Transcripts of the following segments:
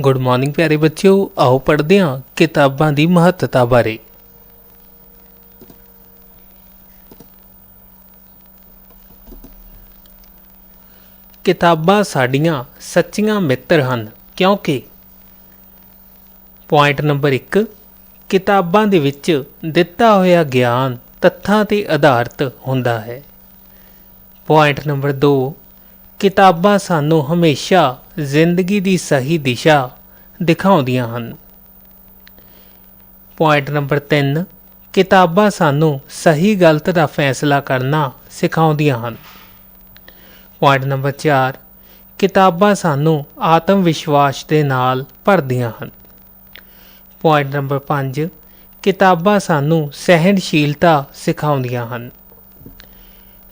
Good morning ਪਿਆਰੇ ਬੱਚਿਓ। ਆਓ ਪੜ੍ਹਦੇ ਹਾਂ ਕਿਤਾਬਾਂ ਦੀ ਮਹੱਤਤਾ ਬਾਰੇ। ਕਿਤਾਬਾਂ ਸਾਡੀਆਂ ਸੱਚੀਆਂ ਮਿੱਤਰ ਹਨ, ਕਿਉਂਕਿ ਪੁਆਇੰਟ ਨੰਬਰ 1 ਕਿਤਾਬਾਂ ਦੇ ਵਿੱਚ ਦਿੱਤਾ ਹੋਇਆ ਗਿਆਨ ਤੱਥਾਂ ਤੇ ਆਧਾਰਿਤ ਹੁੰਦਾ ਹੈ। ਪੁਆਇੰਟ ਨੰਬਰ 2 ਕਿਤਾਬਾਂ ਸਾਨੂੰ ਹਮੇਸ਼ਾ ਜ਼ਿੰਦਗੀ ਦੀ ਸਹੀ ਦਿਸ਼ਾ ਦਿਖਾਉਂਦੀਆਂ ਹਨ। ਪੁਆਇੰਟ ਨੰਬਰ 3 ਕਿਤਾਬਾਂ ਸਾਨੂੰ ਸਹੀ ਗਲਤ ਦਾ ਫੈਸਲਾ ਕਰਨਾ ਸਿਖਾਉਂਦੀਆਂ ਹਨ। ਪੁਆਇੰਟ ਨੰਬਰ 4 ਕਿਤਾਬਾਂ ਸਾਨੂੰ ਆਤਮ ਵਿਸ਼ਵਾਸ ਦੇ ਨਾਲ ਭਰਦੀਆਂ ਹਨ। ਪੁਆਇੰਟ ਨੰਬਰ 5 ਕਿਤਾਬਾਂ ਸਾਨੂੰ ਸਹਿਣਸ਼ੀਲਤਾ ਸਿਖਾਉਂਦੀਆਂ ਹਨ।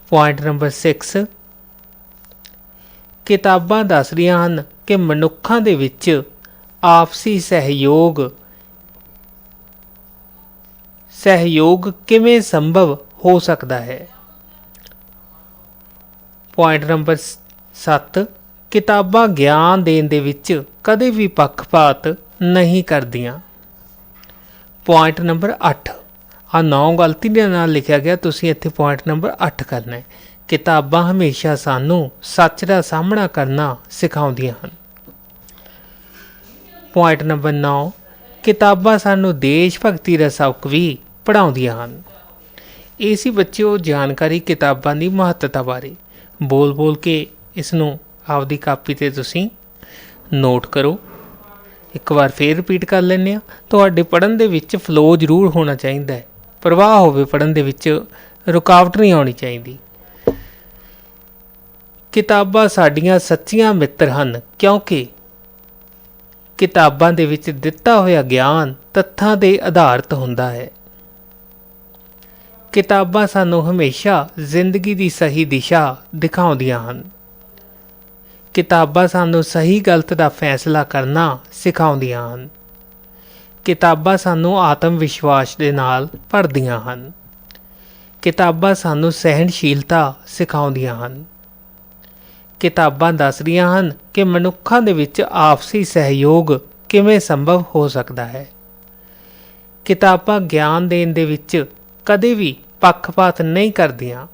ਪੁਆਇੰਟ ਨੰਬਰ 6 ਕਿਤਾਬਾਂ ਦੱਸ ਰਹੀਆਂ ਹਨ ਕਿ ਮਨੁੱਖਾਂ ਦੇ ਵਿੱਚ ਆਪਸੀ ਸਹਿਯੋਗ ਸਹਿਯੋਗ ਕਿਵੇਂ ਸੰਭਵ ਹੋ ਸਕਦਾ ਹੈ? ਪੁਆਇੰਟ ਨੰਬਰ 7 ਕਿਤਾਬਾਂ ਗਿਆਨ ਦੇਣ ਦੇ ਵਿੱਚ ਕਦੇ ਵੀ ਪੱਖਪਾਤ ਨਹੀਂ ਕਰਦੀਆਂ। ਪੁਆਇੰਟ ਨੰਬਰ 8 ਆ ਨੌ ਗਲਤੀ ਦੇ ਨਾਲ ਲਿਖਿਆ ਗਿਆ, ਤੁਸੀਂ ਇੱਥੇ ਪੁਆਇੰਟ ਨੰਬਰ 8 ਕਰਨਾ ਹੈ। ਕਿਤਾਬਾਂ ਹਮੇਸ਼ਾ ਸਾਨੂੰ ਸੱਚ ਦਾ ਸਾਹਮਣਾ ਕਰਨਾ ਸਿਖਾਉਂਦੀਆਂ ਹਨ। ਪੁਆਇੰਟ ਨੰਬਰ 9 ਕਿਤਾਬਾਂ ਸਾਨੂੰ ਦੇਸ਼ ਭਗਤੀ ਦਾ ਸਬਕ ਵੀ ਪੜ੍ਹਾਉਂਦੀਆਂ ਹਨ। ਇਹ ਸੀ ਬੱਚਿਓ ਜਾਣਕਾਰੀ ਕਿਤਾਬਾਂ ਦੀ ਮਹੱਤਤਾ ਬਾਰੇ। ਬੋਲ ਬੋਲ ਕੇ ਇਸ ਨੂੰ ਆਪਦੀ ਕਾਪੀ ਤੇ ਤੁਸੀਂ ਨੋਟ ਕਰੋ। ਇੱਕ ਵਾਰ ਫੇਰ ਰਿਪੀਟ ਕਰ ਲੈਂਦੇ ਆ ਤੁਹਾਡੇ ਪੜਨ ਦੇ ਵਿੱਚ ਫਲੋ ਜ਼ਰੂਰ ਹੋਣਾ ਚਾਹੀਦਾ ਹੈ। ਪ੍ਰਵਾਹ ਹੋਵੇ ਪੜਨ ਦੇ ਵਿੱਚ, ਰੁਕਾਵਟ ਨਹੀਂ ਆਉਣੀ ਚਾਹੀਦੀ। ਕਿਤਾਬਾਂ ਸਾਡੀਆਂ ਸੱਚੀਆਂ ਮਿੱਤਰ ਹਨ, ਕਿਉਂਕਿ ਕਿਤਾਬਾਂ ਦੇ ਵਿੱਚ ਦਿੱਤਾ ਹੋਇਆ ਗਿਆਨ ਤੱਥਾਂ ਦੇ ਆਧਾਰਿਤ ਹੁੰਦਾ ਹੈ। ਕਿਤਾਬਾਂ ਸਾਨੂੰ ਹਮੇਸ਼ਾ ਜ਼ਿੰਦਗੀ ਦੀ ਸਹੀ ਦਿਸ਼ਾ ਦਿਖਾਉਂਦੀਆਂ ਹਨ। ਕਿਤਾਬਾਂ ਸਾਨੂੰ ਸਹੀ ਗਲਤ ਦਾ ਫੈਸਲਾ ਕਰਨਾ ਸਿਖਾਉਂਦੀਆਂ ਹਨ। ਕਿਤਾਬਾਂ ਸਾਨੂੰ ਆਤਮ ਵਿਸ਼ਵਾਸ ਦੇ ਨਾਲ ਭਰਦੀਆਂ ਹਨ। ਕਿਤਾਬਾਂ ਸਾਨੂੰ ਸਹਿਣਸ਼ੀਲਤਾ ਸਿਖਾਉਂਦੀਆਂ ਹਨ। ਕਿਤਾਬਾਂ ਦੱਸਦੀਆਂ ਹਨ ਕਿ ਮਨੁੱਖਾਂ ਦੇ ਵਿੱਚ ਆਪਸੀ ਸਹਿਯੋਗ ਕਿਵੇਂ ਸੰਭਵ ਹੋ ਸਕਦਾ ਹੈ। ਕਿਤਾਬਾਂ ਗਿਆਨ ਦੇਣ ਦੇ ਵਿੱਚ ਕਦੇ ਵੀ ਪੱਖਪਾਤ ਨਹੀਂ ਕਰਦੀਆਂ।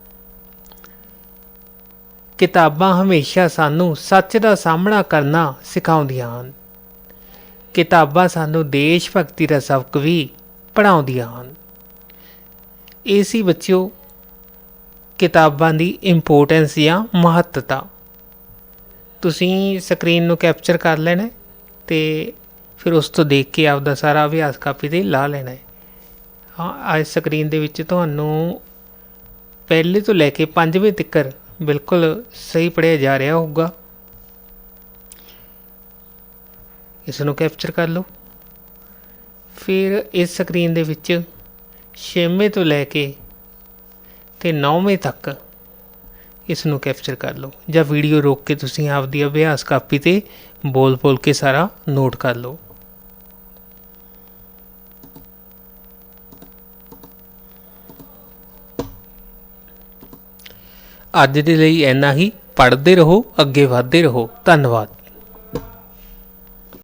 ਕਿਤਾਬਾਂ ਹਮੇਸ਼ਾ ਸਾਨੂੰ ਸੱਚ ਦਾ ਸਾਹਮਣਾ ਕਰਨਾ ਸਿਖਾਉਂਦੀਆਂ ਹਨ। ਕਿਤਾਬਾਂ ਸਾਨੂੰ ਦੇਸ਼ ਭਗਤੀ ਦਾ ਸਬਕ ਵੀ ਪੜ੍ਹਾਉਂਦੀਆਂ ਹਨ। ਇਹ ਬੱਚਿਓ, ਕਿਤਾਬਾਂ ਦੀ ਇੰਪੋਰਟੈਂਸ ਜਾਂ ਮਹੱਤਤਾ। ਤੁਸੀਂ ਸਕਰੀਨ ਨੂੰ ਕੈਪਚਰ ਕਰ ਲੈਣਾ ਹੈ ਤੇ ਫਿਰ ਉਸ ਤੋਂ ਦੇਖ ਕੇ ਆਪਦਾ ਸਾਰਾ ਅਭਿਆਸ ਕਾਪੀ ਤੇ ਲਾ ਲੈਣਾ ਹੈ। ਹਾਂ ਇਸ ਸਕਰੀਨ ਦੇ ਵਿੱਚ ਤੁਹਾਨੂੰ ਪਹਿਲੇ ਤੋਂ ਲੈ ਕੇ ਪੰਜਵੇਂ ਤੱਕ ਬਿਲਕੁਲ ਸਹੀ ਪੜਿਆ ਜਾ ਰਿਹਾ ਹੋਊਗਾ। ਇਸ ਨੂੰ ਕੈਪਚਰ ਕਰ ਲਓ। ਫਿਰ ਇਸ ਸਕਰੀਨ ਦੇ ਵਿੱਚ ਛੇਵੇਂ ਤੋਂ ਲੈ ਕੇ ਤੇ 9ਵੇਂ ਤੱਕ ਇਸ ਨੂੰ ਕੈਪਚਰ ਕਰ ਲਓ ਜਾਂ ਵੀਡੀਓ ਰੋਕ ਕੇ ਤੁਸੀਂ ਆਪਦੀ ਅਭਿਆਸ ਕਾਪੀ ਤੇ ਬੋਲ ਬੋਲ ਕੇ ਸਾਰਾ ਨੋਟ ਕਰ ਲਓ। ਅੱਜ ਦੇ ਲਈ ਇੰਨਾ ਹੀ। ਪੜ੍ਹਦੇ ਰਹੋ, ਅੱਗੇ ਵਧਦੇ ਰਹੋ। ਧੰਨਵਾਦ।